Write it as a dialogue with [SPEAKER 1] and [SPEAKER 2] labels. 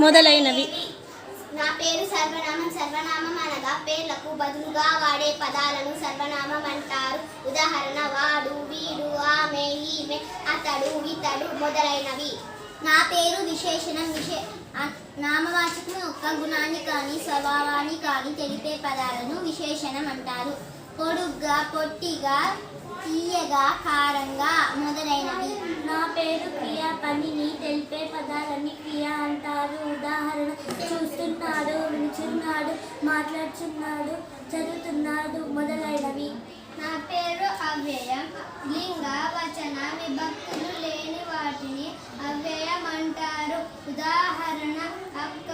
[SPEAKER 1] మొదలైనవి.
[SPEAKER 2] నా పేరు సర్వనామం సర్వనామం అనగా పేర్లకు బదులుగా వాడే పదాలను సర్వనామం అంటారు. ఉదాహరణ వాడు వీడు ఆమె ఈమె అతడు ఇతడు మొదలైనవి. నా పేరు విశేషణం విశే ఆ- నామవాచకం యొక్క గుణాన్ని కానీ స్వభావాన్ని కానీ తెలిపే పదాలను విశేషణం అంటారు. పొడుగ్గా పొట్టిగా తీయగా కారంగా మొదలైనవి.
[SPEAKER 3] నా పేరు క్రియా పనిని తెలిపే పదాలని చూస్తున్నాడు వింటున్నాడు మాట్లాడుతున్నాడు చదువుతున్నాడు మొదలైనవి.
[SPEAKER 2] నా పేరు అవ్యయం. లింగ వచన విభక్తులు లేని వాటిని అవ్యయం అంటారు ఉదాహరణ అక్క